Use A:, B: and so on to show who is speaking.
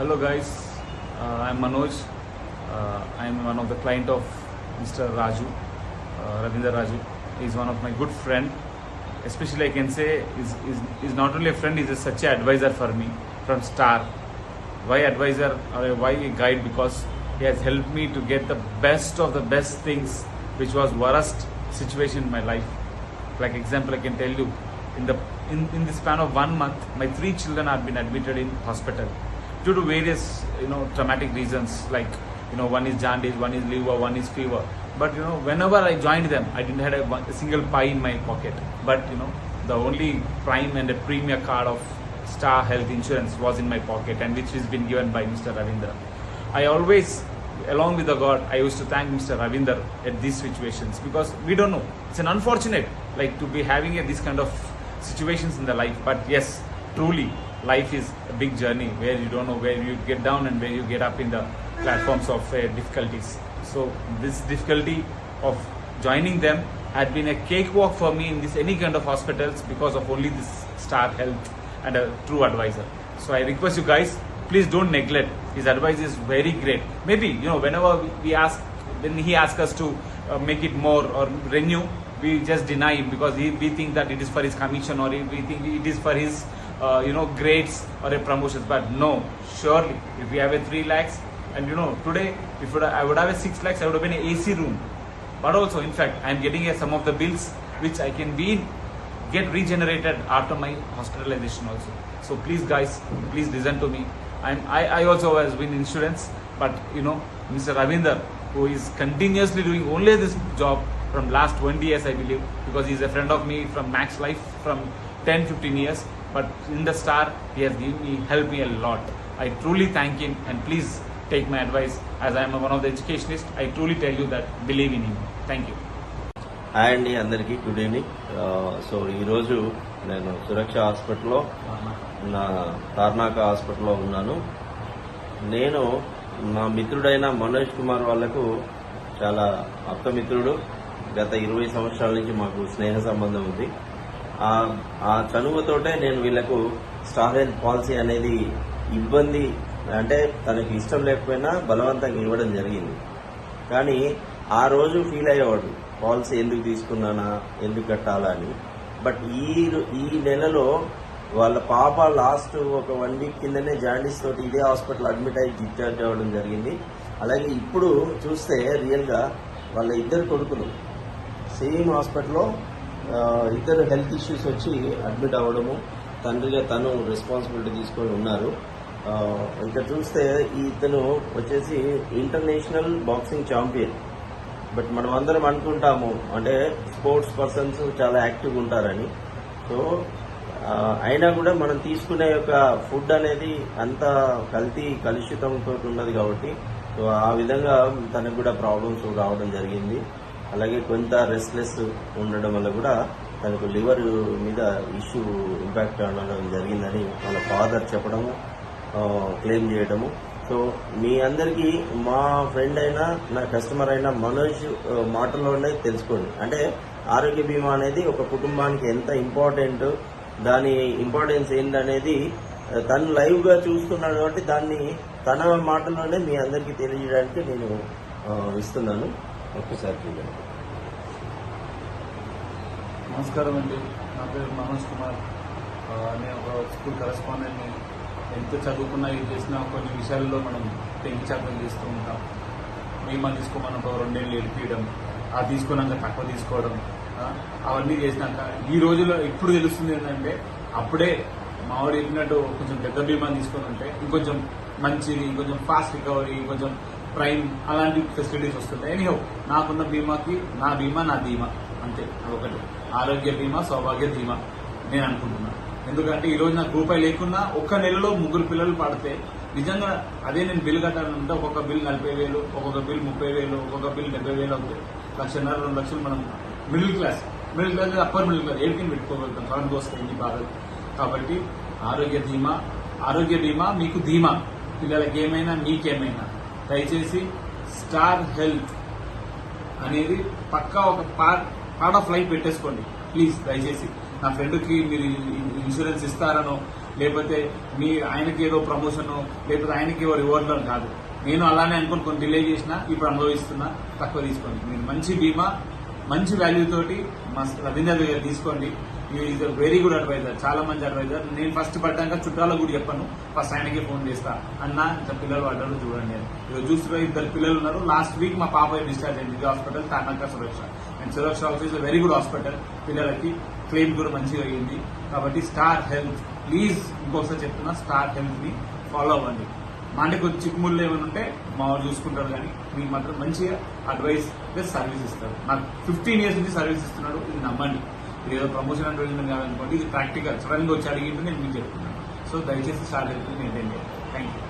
A: Hello guys, uh, I'm Manoj. Uh, I'm one of the client of Mr. Raju, uh, Ravindra Raju. He's one of my good friend. Especially I can say is is is not only a friend, he's a, such an advisor for me from Star. Why advisor or why a guide? Because he has helped me to get the best of the best things, which was worst situation in my life. Like example, I can tell you, in the in, in the span of one month, my three children have been admitted in hospital due to various you know traumatic reasons. Like you know, one is jaundice, one is liver, one is fever. But you know, whenever I joined them, I didn't have a, a single pie in my pocket. But you know, the only prime and a premier card of Star Health Insurance was in my pocket, and which has been given by Mr. Ravindra. I always, along with the God, I used to thank Mr. Ravinder at these situations because we don't know. It's an unfortunate, like to be having a, this kind of situations in the life. But yes, truly, life is a big journey where you don't know where you get down and where you get up in the platforms of uh, difficulties. So this difficulty of joining them had been a cakewalk for me in this any kind of hospitals because of only this Star Health and a true advisor. So I request you guys, please don't neglect. His advice is very great. Maybe you know whenever we- ask, when he asks us to uh, make it more or renew, we just deny him because he, we think that it is for his commission or we think it is for his uh, you know grades or a promotions. But no, surely if we have a three lakhs and you know today if I would have a six lakhs, I would have been an AC room. But also, in fact, I am getting a, some of the bills which I can be get regenerated after my hospitalization also. So please, guys, please listen to me. I'm, I, I also has been insurance, but you know, Mr. Ravinder, who is continuously doing only this job from last 20 years, I believe, because he's a friend of me from Max Life from 10, 15 years. But in the star, he has given me, helped me a lot. I truly thank him, and please take my advice. As I am one of the educationists, I truly tell you that believe in him. Thank you.
B: Hi అండి అందరికీ good evening so ఈరోజు నేను సురక్ష హాస్పిటల్లో నా తార్నాక హాస్పిటల్లో ఉన్నాను నేను నా మిత్రుడైన మనోజ్ కుమార్ వాళ్ళకు చాలా అప్తమిత్రుడు గత ఇరవై సంవత్సరాల నుంచి మాకు స్నేహ సంబంధం ఉంది ఆ చనువుతోటే నేను వీళ్ళకు స్టార్ హెల్త్ పాలసీ అనేది ఇబ్బంది అంటే తనకి ఇష్టం లేకపోయినా బలవంతంగా ఇవ్వడం జరిగింది. కానీ ఆ రోజు ఫీల్ అయ్యేవాడు పాలసీ ఎందుకు తీసుకున్నానా ఎందుకు కట్టాలా అని. బట్ ఈ ఈ నెలలో వాళ్ళ పాప లాస్ట్ ఒక వన్ వీక్ కిందనే జాండీస్ తోటి ఇదే హాస్పిటల్ అడ్మిట్ అయ్యి డిశ్చార్జ్ అవ్వడం జరిగింది. అలాగే ఇప్పుడు చూస్తే రియల్గా వాళ్ళ ఇద్దరు కొడుకులు సేమ్ హాస్పిటల్లో ఇద్దరు హెల్త్ ఇష్యూస్ వచ్చి అడ్మిట్ అవ్వడము తండ్రిగా తను రెస్పాన్సిబిలిటీ తీసుకొని ఉన్నారు. ఇంకా చూస్తే ఈ ఇతను వచ్చేసి ఇంటర్నేషనల్ బాక్సింగ్ ఛాంపియన్ బట్ మనం అందరం అనుకుంటాము అంటే స్పోర్ట్స్ పర్సన్స్ చాలా యాక్టివ్ ఉంటారని. సో అయినా కూడా మనం తీసుకునే యొక్క ఫుడ్ అనేది అంత కల్తీ కలుషితంతో ఉన్నది కాబట్టి సో ఆ విధంగా తనకు కూడా ప్రాబ్లమ్స్ రావడం జరిగింది. అలాగే కొంత రెస్ట్లెస్ ఉండడం వల్ల కూడా తనకు లివర్ మీద ఇష్యూ ఇంపాక్ట్ అనడం జరిగిందని వాళ్ళ ఫాదర్ చెప్పడము క్లెయిమ్ చేయడము. సో మీ అందరికీ మా ఫ్రెండ్ అయినా నా కస్టమర్ అయినా మనోజ్ ఆ, మాటల్లోనే తెలుసుకోండి. అంటే ఆరోగ్య బీమా అనేది ఒక కుటుంబానికి ఎంత ఇంపార్టెంట్ దాని ఇంపార్టెన్స్ ఏంటనేది తను లైవ్గా చూస్తున్నాడు కాబట్టి దాన్ని తన మాటలోనే మీ అందరికీ తెలియజేయడానికి నేను ఇస్తున్నాను. ఒక్కసారి చూడండి.
A: నమస్కారం అండి నా పేరు మనోజ్ కుమార్. నేను ఒక స్కూల్ కరెస్పాండెంట్ని. ఎంత చదువుకున్నా ఏం చేసినా కొన్ని విషయాల్లో మనం తెగించాకలు చేస్తూ ఉంటాం. బీమా తీసుకోమని ఒక రెండేళ్ళు వెళ్ళిపోయడం ఆ తీసుకున్నాక తక్కువ తీసుకోవడం అవన్నీ చేసినాక ఈ రోజుల్లో ఇప్పుడు తెలుస్తుంది ఏంటంటే అప్పుడే మావాడు చెప్పినట్టు కొంచెం పెద్ద బీమా తీసుకొని ఉంటే ఇంకొంచెం మంచిది ఇంకొంచెం ఫాస్ట్ రికవరీ ఇంకొంచెం ప్రైమ్ అలాంటి ఫెసిలిటీస్ వస్తుంటాయి. ఎనీహో నాకున్న బీమాకి నా బీమా నా ధీమా. అంతే అదొకటి. ఆరోగ్య బీమా సౌభాగ్య ధీమా నేను అనుకుంటున్నా. ఎందుకంటే ఈ రోజు నాకు రూపాయి లేకున్నా ఒక్క నెలలో ముగ్గురు పిల్లలు పడితే నిజంగా అదే నేను బిల్ కట్టాలంటే ఒక్కొక్క బిల్ నలభై వేలు ఒక్కొక్క బిల్ ముప్పై వేలు ఒక్కొక్క బిల్ డెబ్బై వేలు అవుతాయి. లక్షన్నర రెండు లక్షలు మనం middle class middle class upper middle class ఏడికి పెట్టుకోగలుగుతాం. కరెంట్ వస్తాయి ఇన్ని బాధలు కాబట్టి ఆరోగ్య బీమా ఆరోగ్య బీమా మీకు ధీమా. పిల్లలకి ఏమైనా మీకేమైనా. దయచేసి స్టార్ హెల్త్ అనేది పక్కా ఒక పార్ట్ పార్ట్ ఆఫ్ లైఫ్ పెట్టేసుకోండి. ప్లీజ్ దయచేసి. నా ఫ్రెండ్కి మీరు ఇన్సూరెన్స్ ఇస్తారనో లేకపోతే మీ ఆయనకి ఏదో ప్రమోషనో లేకపోతే ఆయనకి ఏదో రివార్డ్ అని కాదు. నేను అలానే అనుకుని కొన్ని డిలే చేసిన ఇప్పుడు అనుభవిస్తున్నా తక్కువ తీసుకోండి. మీరు మంచి బీమా మంచి వాల్యూ తోటి మా రవీంద్ర గారు తీసుకోండి. ఈజ్ వెరీ గుడ్ అడ్వైజర్ చాలా మంచి అడ్వైజర్ నేను ఫస్ట్ పడ్డాక చుట్టాలకు కూడా చెప్పాను. ఫస్ట్ ఆయనకే ఫోన్ చేస్తా. అన్న ఇంత పిల్లలు పడ్డారు చూడండి అని. ఈరోజు చూస్తున్న ఇద్దరు పిల్లలు ఉన్నారు. లాస్ట్ వీక్ మా పాప డిశ్చార్జ్ అయింది? Hospital తానాక Suraksha. And Suraksha also is very good hospital పిల్లలకి క్లెయిమ్ కూడా మంచిగా అయ్యింది. కాబట్టి స్టార్ హెల్త్ ప్లీజ్ ఇంకోసారి చెప్తున్నా స్టార్ హెల్త్ని ఫాలో అవ్వండి. మా అంటే కొంచెం చిక్కుముళ్ళు ఏమైనా ఉంటే మా వాళ్ళు చూసుకుంటారు కానీ మీకు మాత్రం మంచిగా అడ్వైస్ ప్లస్ సర్వీస్ ఇస్తారు. నాకు ఫిఫ్టీన్ ఇయర్స్ నుంచి సర్వీస్ ఇస్తున్నాడు. ఇది నమ్మండి. ఇది ఏదో ప్రమోషన్ అంటే వెళ్ళిందని కాదనుకోండి ఇది ప్రాక్టికల్. సడన్గా వచ్చి అడిగింది నేను మీకు చెప్తున్నాను. సో దయచేసి స్టార్ట్ హెల్త్ మెయింటైన్ చేయండి. Thank you